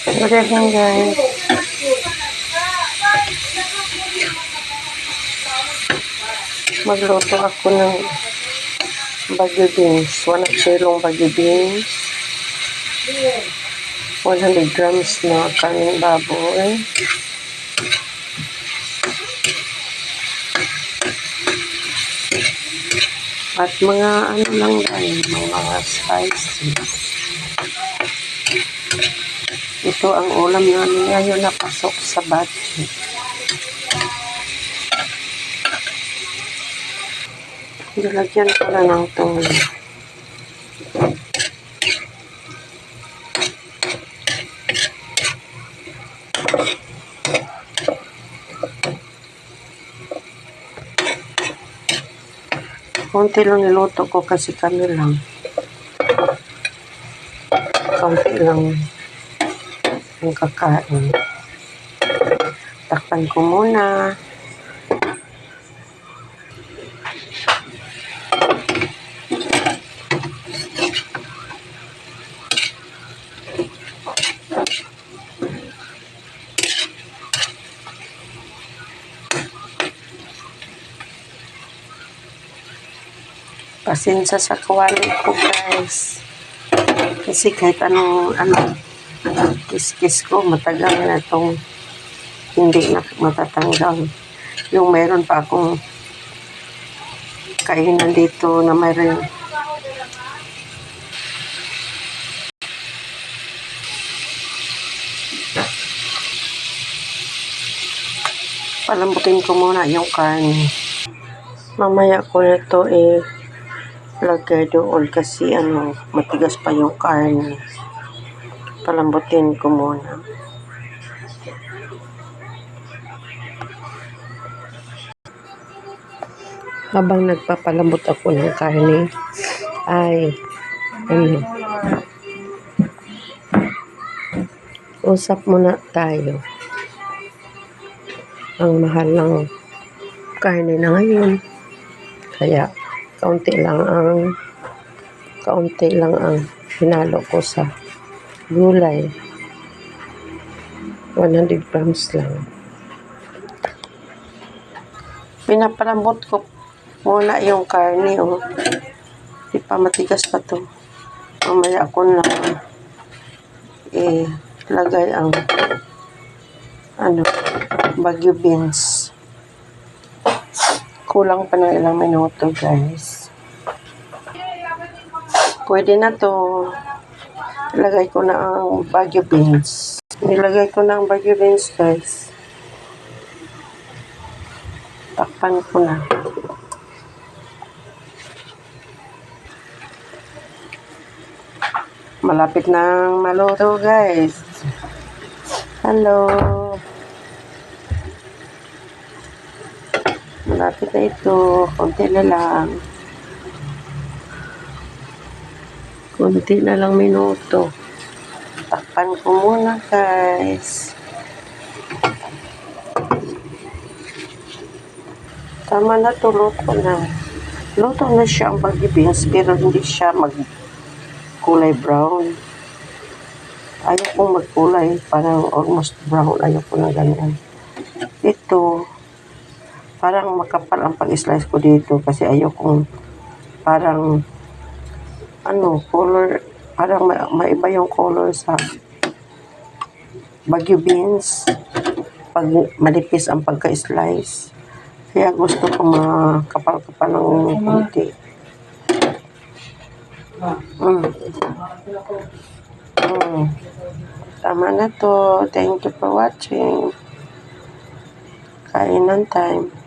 Good evening, guys. Magluto ako ng bagyo beans. One kilong bagyo beans. 100 grams na kanin baboy. At mga ano lang guys, mga spices. Ito ang ulam namin ngayon na pasok sa budget. Nilagyan ko na ng tubig. Konti lang niluto ko kasi kami lang. Konti lang ang kakain. Takpan ko muna. Pasensya sa kawali ko guys. Kasi kahit anong ano, kiss-kiss ko, matagal na itong hindi na matatanggal. Yung meron pa akong kainan dito na mayroon palambutin ko muna yung karne. Mamaya ko na ito eh lagay doon kasi ano, matigas pa yung karne. Palambutin ko muna. Habang nagpapalambot ako ng karne, ay, ano, usap muna tayo. Ang mahal ng karne na ngayon. Kaya, kaunti lang ang kaunti lang ang hinalo ko sa gulay. 100 grams lang. Pinapalambot ko muna yung karne, oh. Di pa matigas pa to. Mamaya ako na eh, lagay ang ano, bagyo beans. Kulang pa ng ilang minuto, guys. Pwede na to. Ilagay ko na ang bagyo beans. Nilagay ko na ang bagyo beans, guys. Takpan ko na. Malapit na maluto, guys. Hello. Malapit na ito. Konti na lang. Konti na lang minuto. Takpan ko muna, guys. Tama na to, luto na. Luto na siya ang baggy beans, pero hindi siya mag kulay brown. Ayaw kong magkulay, parang almost brown. Ayaw ko na ganyan. Ito, parang makapal ang pag-slice ko dito kasi ayaw kong parang ano, color, parang ma maiba yung color sa bagyo beans pag manipis ang pagka-slice. Kaya gusto ko makapal-kapal ng konti. Mm. Mm. Tama na to. Thank you for watching. Kainan time.